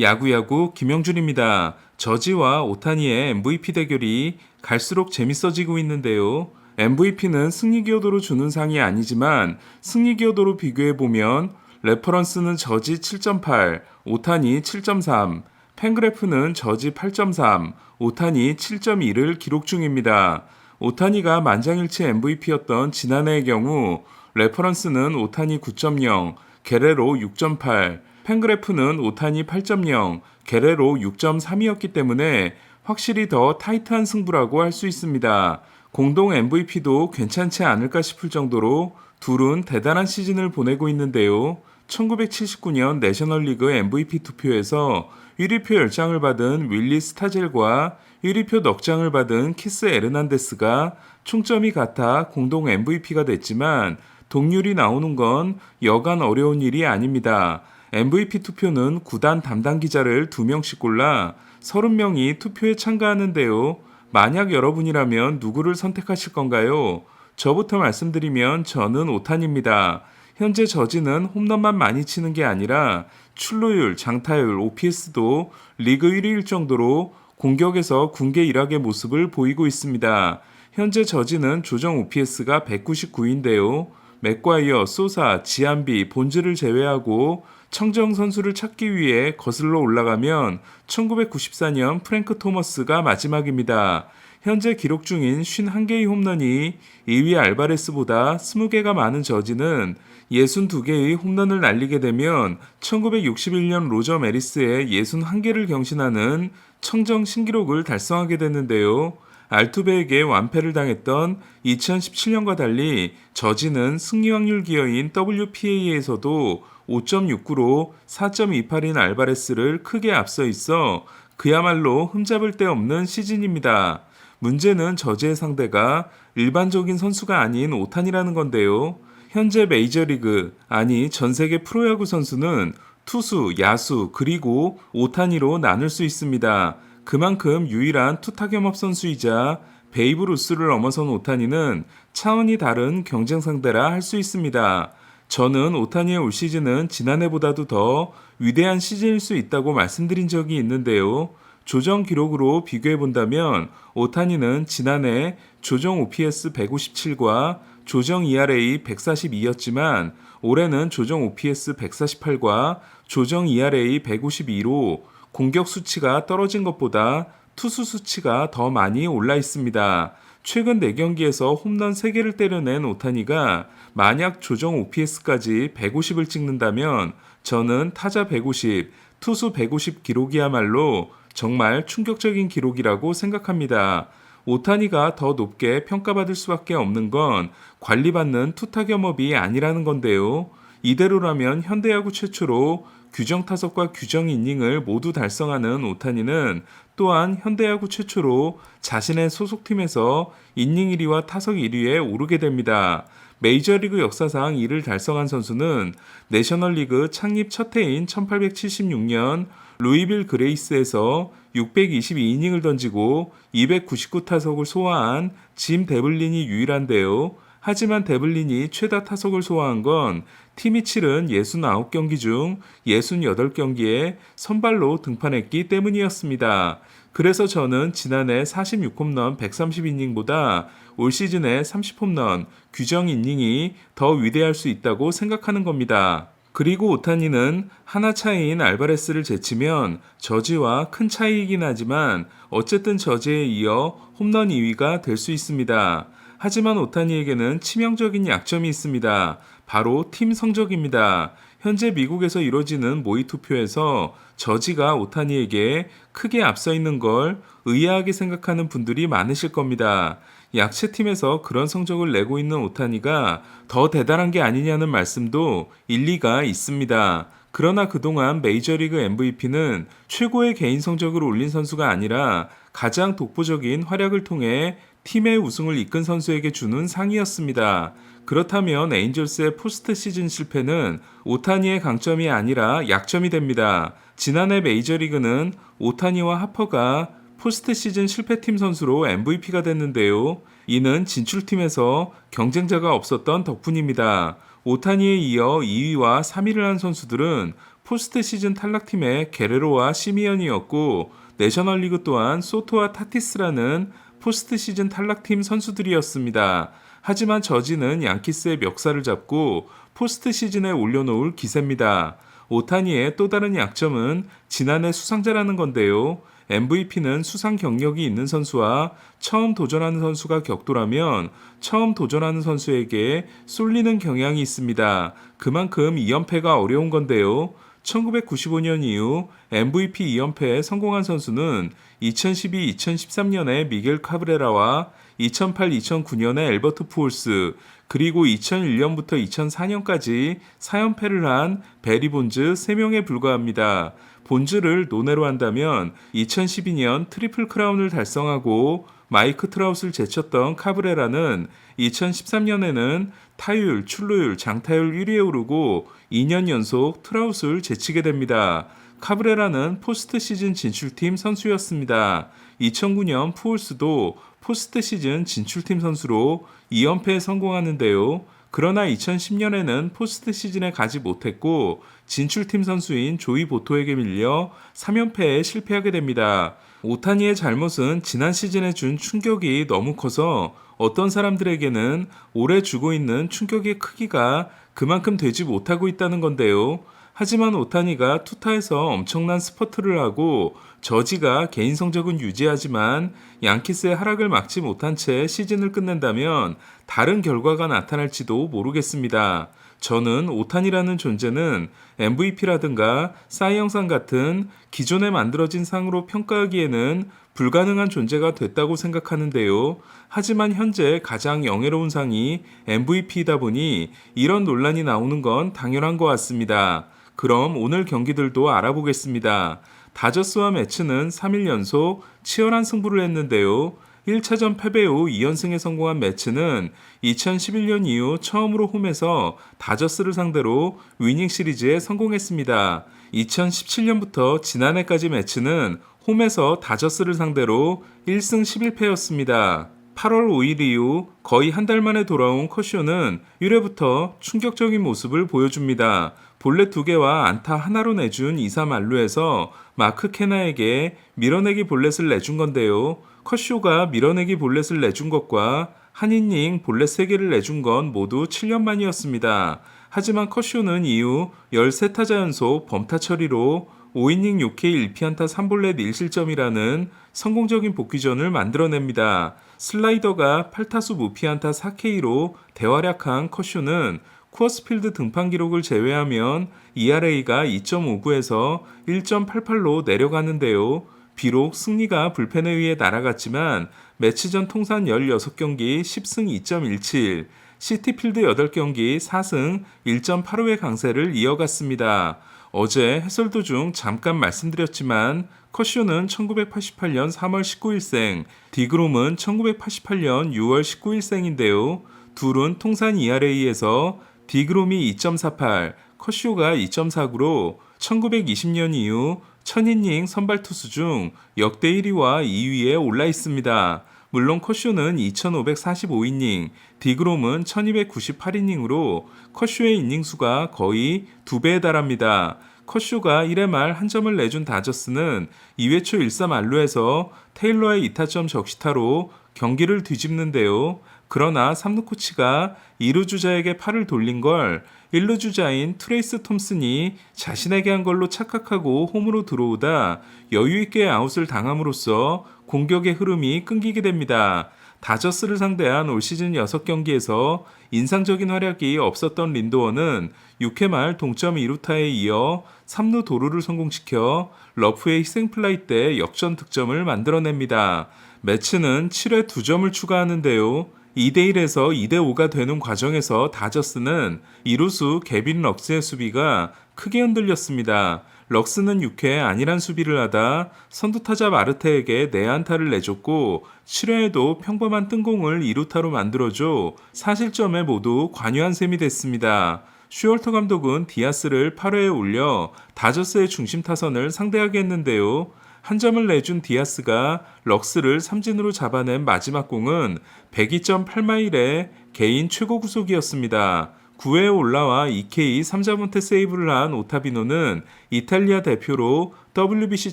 야구야구 김영준입니다. 저지와 오타니의 MVP 대결이 갈수록 재밌어지고 있는데요. MVP는 승리 기여도로 주는 상이 아니지만 승리 기여도로 비교해 보면 레퍼런스는 저지 7.8, 오타니 7.3, 팬그래프는 저지 8.3, 오타니 7.2를 기록 중입니다. 오타니가 만장일치 MVP였던 지난해의 경우 레퍼런스는 오타니 9.0, 게레로 6.8, 팬그래프는 오타니 8.0, 게레로 6.3이었기 때문에 확실히 더 타이트한 승부라고 할 수 있습니다. 공동 MVP도 괜찮지 않을까 싶을 정도로 둘은 대단한 시즌을 보내고 있는데요. 1979년 내셔널리그 MVP 투표에서 1위표 10장을 받은 윌리 스타젤과 1위표 넉 장을 받은 키스 에르난데스가 총점이 같아 공동 MVP가 됐지만 동률이 나오는 건 여간 어려운 일이 아닙니다. MVP 투표는 구단 담당 기자를 2명씩 골라 30명이 투표에 참가하는데요. 만약 여러분이라면 누구를 선택하실 건가요? 저부터 말씀드리면 저는 오탄입니다. 현재 저지는 홈런만 많이 치는 게 아니라 출루율, 장타율, OPS도 리그 1위일 정도로 공격에서 군계 일학의 모습을 보이고 있습니다. 현재 저지는 조정 OPS가 199인데요. 맥과이어, 소사, 지안비, 본즈를 제외하고 청정 선수를 찾기 위해 거슬러 올라가면 1994년 프랭크 토머스가 마지막입니다. 현재 기록 중인 51개의 홈런이 2위 알바레스보다 20개가 많은 저지는 62개의 홈런을 날리게 되면 1961년 로저 메리스의 61개를 경신하는 청정 신기록을 달성하게 됐는데요. 알투베에게 완패를 당했던 2017년과 달리 저지는 승리 확률 기여인 WPA에서도 5.69로 4.28인 알바레스를 크게 앞서 있어 그야말로 흠잡을 데 없는 시즌입니다. 문제는 저지의 상대가 일반적인 선수가 아닌 오탄이라는 건데요. 현재 메이저리그, 아니 전 세계 프로야구 선수는 투수, 야수, 그리고 오타니로 나눌 수 있습니다. 그만큼 유일한 투타겸업 선수이자 베이브 루스를 넘어선 오타니는 차원이 다른 경쟁 상대라 할 수 있습니다. 저는 오타니의 올 시즌은 지난해보다도 더 위대한 시즌일 수 있다고 말씀드린 적이 있는데요. 조정 기록으로 비교해 본다면 오타니는 지난해 조정 OPS 157과 조정 ERA 142였지만 올해는 조정 OPS 148과 조정 ERA 152로 공격 수치가 떨어진 것보다 투수 수치가 더 많이 올라 있습니다. 최근 4경기에서 홈런 3개를 때려낸 오타니가 만약 조정 OPS까지 150을 찍는다면 저는 타자 150, 투수 150 기록이야말로 정말 충격적인 기록이라고 생각합니다. 오타니가 더 높게 평가받을 수밖에 없는 건 관리받는 투타 겸업이 아니라는 건데요. 이대로라면 현대야구 최초로 규정 타석과 규정 이닝을 모두 달성하는 오타니는 또한 현대야구 최초로 자신의 소속팀에서 이닝 1위와 타석 1위에 오르게 됩니다. 메이저리그 역사상 이를 달성한 선수는 내셔널리그 창립 첫 해인 1876년 루이빌 그레이스에서 622이닝을 던지고 299타석을 소화한 짐 데블린이 유일한데요. 하지만 데블린이 최다 타석을 소화한 건 팀이 치른 69경기 중 68경기에 선발로 등판했기 때문이었습니다. 그래서 저는 지난해 46홈런 130이닝보다 올 시즌에 30홈런 규정 이닝이 더 위대할 수 있다고 생각하는 겁니다. 그리고 오타니는 하나 차이인 알바레스를 제치면 저지와 큰 차이이긴 하지만 어쨌든 저지에 이어 홈런 2위가 될 수 있습니다. 하지만 오타니에게는 치명적인 약점이 있습니다. 바로 팀 성적입니다. 현재 미국에서 이루어지는 모의 투표에서 저지가 오타니에게 크게 앞서 있는 걸 의아하게 생각하는 분들이 많으실 겁니다. 약체 팀에서 그런 성적을 내고 있는 오타니가 더 대단한 게 아니냐는 말씀도 일리가 있습니다. 그러나 그동안 메이저리그 MVP는 최고의 개인 성적을 올린 선수가 아니라 가장 독보적인 활약을 통해 팀의 우승을 이끈 선수에게 주는 상이었습니다. 그렇다면 에인절스의 포스트 시즌 실패는 오타니의 강점이 아니라 약점이 됩니다. 지난해 메이저리그는 오타니와 하퍼가 포스트 시즌 실패팀 선수로 MVP가 됐는데요. 이는 진출팀에서 경쟁자가 없었던 덕분입니다. 오타니에 이어 2위와 3위를 한 선수들은 포스트 시즌 탈락팀의 게레로와 시미언이었고 내셔널리그 또한 소토와 타티스라는 포스트 시즌 탈락팀 선수들이었습니다. 하지만 저지는 양키스의 멱살을 잡고 포스트 시즌에 올려놓을 기세입니다. 오타니의 또 다른 약점은 지난해 수상자라는 건데요. MVP는 수상 경력이 있는 선수와 처음 도전하는 선수가 격돌하면 처음 도전하는 선수에게 쏠리는 경향이 있습니다. 그만큼 2연패가 어려운 건데요. 1995년 이후 MVP 2연패에 성공한 선수는 2012-2013년에 미겔 카브레라와 2008-2009년에 엘버트 푸올스, 그리고 2001년부터 2004년까지 4연패를 한 베리 본즈 3명에 불과합니다. 본즈를 논외로 한다면 2012년 트리플 크라운을 달성하고 마이크 트라웃을 제쳤던 카브레라는 2013년에는 타율, 출루율, 장타율 1위에 오르고 2년 연속 트라웃을 제치게 됩니다. 카브레라는 포스트 시즌 진출팀 선수였습니다. 2009년 푸올스도 포스트 시즌 진출팀 선수로 2연패에 성공하는데요. 그러나 2010년에는 포스트 시즌에 가지 못했고 진출팀 선수인 조이 보토에게 밀려 3연패에 실패하게 됩니다. 오타니의 잘못은 지난 시즌에 준 충격이 너무 커서 어떤 사람들에게는 올해 주고 있는 충격의 크기가 그만큼 되지 못하고 있다는 건데요. 하지만 오타니가 투타에서 엄청난 스퍼트를 하고 저지가 개인 성적은 유지하지만 양키스의 하락을 막지 못한 채 시즌을 끝낸다면 다른 결과가 나타날지도 모르겠습니다. 저는 오탄이라는 존재는 MVP라든가 사이영상 같은 기존에 만들어진 상으로 평가하기에는 불가능한 존재가 됐다고 생각하는데요. 하지만 현재 가장 영예로운 상이 MVP이다 보니 이런 논란이 나오는 건 당연한 것 같습니다. 그럼 오늘 경기들도 알아보겠습니다. 다저스와 매츠는 3일 연속 치열한 승부를 했는데요. 1차전 패배 후 2연승에 성공한 매츠는 2011년 이후 처음으로 홈에서 다저스를 상대로 위닝 시리즈에 성공했습니다. 2017년부터 지난해까지 매츠는 홈에서 다저스를 상대로 1승 11패였습니다. 8월 5일 이후 거의 한 달 만에 돌아온 커쇼는 1회부터 충격적인 모습을 보여줍니다. 볼넷 2개와 안타 하나로 내준 2, 3알루에서 마크 케나에게 밀어내기 볼넷을 내준 건데요. 커쇼가 밀어내기 볼넷을 내준 것과 한 이닝 볼넷 3개를 내준 건 모두 7년 만이었습니다. 하지만 커쇼는 이후 13타자 연속 범타 처리로 5이닝 6K 1피안타 3볼넷 1실점이라는 성공적인 복귀전을 만들어냅니다. 슬라이더가 8타수 무피안타 4K로 대활약한 커쇼는 쿠어스필드 등판 기록을 제외하면 ERA가 2.59에서 1.88로 내려가는데요. 비록 승리가 불펜에 의해 날아갔지만 매치 전 통산 16경기 10승 2.17, 시티필드 8경기 4승 1.85의 강세를 이어갔습니다. 어제 해설 도중 잠깐 말씀드렸지만 커쇼는 1988년 3월 19일생, 디그롬은 1988년 6월 19일생인데요. 둘은 통산 ERA에서 디그롬이 2.48, 커쇼가 2.49로 1920년 이후 1000이닝 선발 투수 중 역대 1위와 2위에 올라 있습니다. 물론 커쇼는 2545이닝, 디그롬은 1298이닝으로 커쇼의 이닝 수가 거의 2배에 달합니다. 커쇼가 1회 말 한 점을 내준 다저스는 2회 초 1-3 안루에서 테일러의 2타점 적시타로 경기를 뒤집는데요. 그러나 3루 코치가 2루 주자에게 팔을 돌린 걸 1루 주자인 트레이스 톰슨이 자신에게 한 걸로 착각하고 홈으로 들어오다 여유 있게 아웃을 당함으로써 공격의 흐름이 끊기게 됩니다. 다저스를 상대한 올 시즌 6경기에서 인상적인 활약이 없었던 린도어는 6회 말 동점 2루타에 이어 3루 도루를 성공시켜 러프의 희생플라이 때 역전 득점을 만들어냅니다. 매치는 7회 2점을 추가하는데요. 2대1에서 2대5가 되는 과정에서 다저스는 이루수 개빈 럭스의 수비가 크게 흔들렸습니다. 럭스는 6회 안일한 수비를 하다 선두타자 마르테에게 내안타를 내줬고 7회에도 평범한 뜬공을 2루타로 만들어줘 4실점에 모두 관여한 셈이 됐습니다. 슈얼터 감독은 디아스를 8회에 올려 다저스의 중심 타선을 상대하게 했는데요. 한 점을 내준 디아스가 럭스를 삼진으로 잡아낸 마지막 공은 102.8마일의 개인 최고 구속이었습니다. 9회에 올라와 2K 3자본태 세이브를 한 오타비노는 이탈리아 대표로 WBC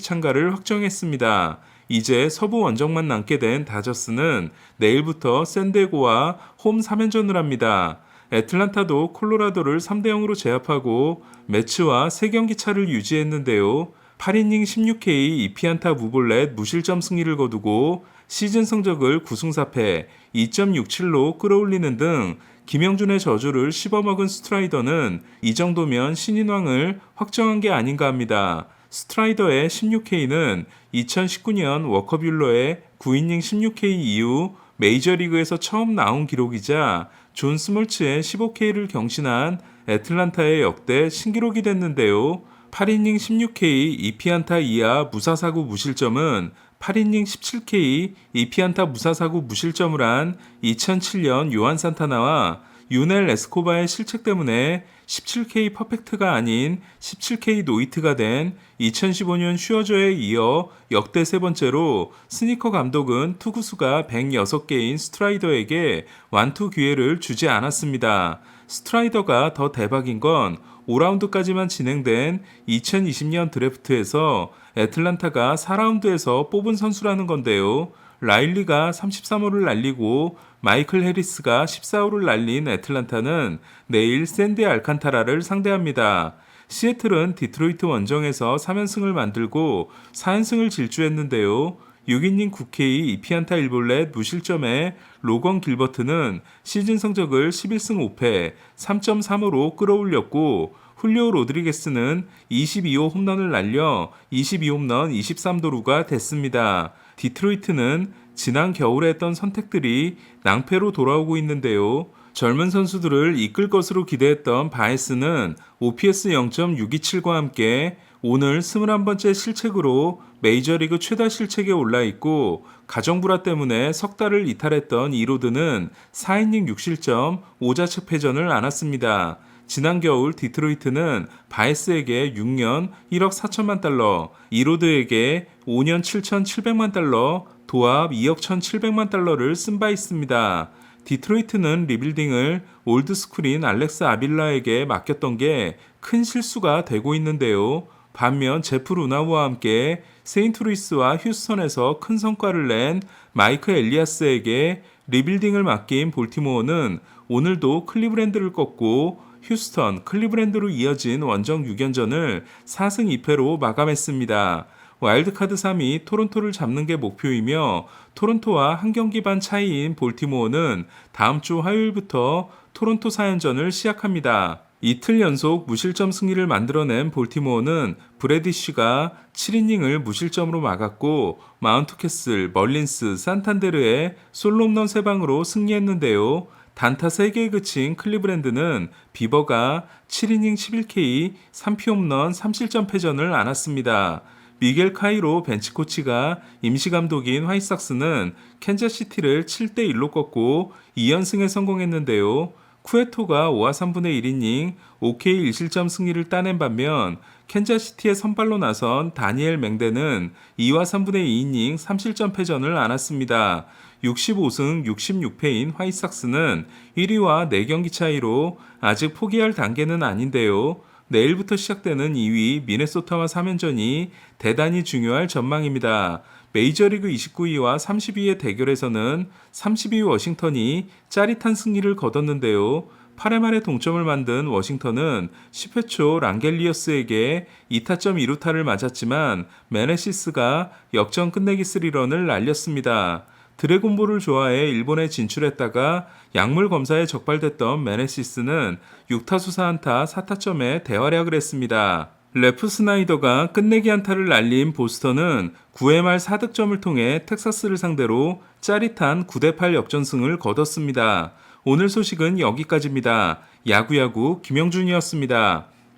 참가를 확정했습니다. 이제 서부 원정만 남게 된 다저스는 내일부터 샌디에고와 홈 3연전을 합니다. 애틀란타도 콜로라도를 3대 0으로 제압하고 매치와 3경기 차를 유지했는데요. 8이닝 16K 2피안타 무볼넷 무실점 승리를 거두고 시즌 성적을 9승 4패 2.67로 끌어올리는 등 김영준의 저주를 씹어먹은 스트라이더는 이 정도면 신인왕을 확정한 게 아닌가 합니다. 스트라이더의 16K는 2019년 워커뷰러의 9이닝 16K 이후 메이저리그에서 처음 나온 기록이자 존 스몰츠의 15K를 경신한 애틀란타의 역대 신기록이 됐는데요. 8이닝 16K 2피안타 이하 무사사구 무실점은 8이닝 17K 2피안타 무사사구 무실점을 한 2007년 요한 산타나와 유넬 에스코바의 실책 때문에 17K 퍼펙트가 아닌 17K 노이트가 된 2015년 슈어저에 이어 역대 세 번째로 스니커 감독은 투구수가 106개인 스트라이더에게 완투 기회를 주지 않았습니다. 스트라이더가 더 대박인 건 5라운드까지만 진행된 2020년 드래프트에서 애틀란타가 4라운드에서 뽑은 선수라는 건데요. 라일리가 33호를 날리고 마이클 해리스가 14호를 날린 애틀란타는 내일 샌디 알칸타라를 상대합니다. 시애틀은 디트로이트 원정에서 3연승을 만들고 4연승을 질주했는데요. 6이닝 9K 2피안타 1볼넷 무실점에 로건 길버트는 시즌 성적을 11승 5패 3.35로 끌어올렸고 훌리오 로드리게스는 22호 홈런을 날려 22홈런 23도루가 됐습니다. 디트로이트는 지난 겨울에 했던 선택들이 낭패로 돌아오고 있는데요. 젊은 선수들을 이끌 것으로 기대했던 바에스는 OPS 0.627과 함께 오늘 21번째 실책으로 메이저리그 최다 실책에 올라 있고 가정불화 때문에 석 달을 이탈했던 이로드는 4이닝 6실점 5자책 패전을 안았습니다. 지난 겨울 디트로이트는 바에스에게 6년 1억 4천만 달러, 이로드에게 5년 7천7백만 달러, 도합 2억 1,700만 달러를 쓴 바 있습니다. 디트로이트는 리빌딩을 올드스쿨인 알렉스 아빌라에게 맡겼던 게 큰 실수가 되고 있는데요. 반면 제프 루나우와 함께 세인트루이스와 휴스턴에서 큰 성과를 낸 마이크 엘리아스에게 리빌딩을 맡긴 볼티모어는 오늘도 클리브랜드를 꺾고 휴스턴, 클리브랜드로 이어진 원정 6연전을 4승 2패로 마감했습니다. 와일드카드 3위 토론토를 잡는 게 목표이며 토론토와 한 경기 반 차이인 볼티모어는 다음 주 화요일부터 토론토 4연전을 시작합니다. 이틀 연속 무실점 승리를 만들어낸 볼티모어는 브래디쉬가 7이닝을 무실점으로 막았고 마운트 캐슬, 멀린스, 산탄데르의 솔로 홈런 3방으로 승리했는데요. 단타 3개에 그친 클리브랜드는 비버가 7이닝 11K 3피 홈런 3실점 패전을 안았습니다. 미겔 카이로 벤치 코치가 임시 감독인 화이삭스는 캔자시티를 7대 1로 꺾고 2연승에 성공했는데요. 쿠에토가 5와 3분의 1이닝 5K 1실점 승리를 따낸 반면 캔자시티의 선발로 나선 다니엘 맹데는 2와 3분의 2이닝 3실점 패전을 안았습니다. 65승 66패인 화이삭스는 1위와 4경기 차이로 아직 포기할 단계는 아닌데요. 내일부터 시작되는 2위 미네소타와 3연전이 대단히 중요할 전망입니다. 메이저리그 29위와 30위의 대결에서는 32위 워싱턴이 짜릿한 승리를 거뒀는데요. 8회 말에 동점을 만든 워싱턴은 10회 초 랑겔리어스에게 2타점 2루타를 맞았지만 메네시스가 역전 끝내기 스리런을 날렸습니다. 드래곤볼을 좋아해 일본에 진출했다가 약물 검사에 적발됐던 메네시스는 6타수 4안타 4타점에 대활약을 했습니다. 레프 스나이더가 끝내기 안타를 날린 보스턴은 9회 말 4득점을 통해 텍사스를 상대로 짜릿한 9대8 역전승을 거뒀습니다. 오늘 소식은 여기까지입니다. 야구야구 김영준이었습니다.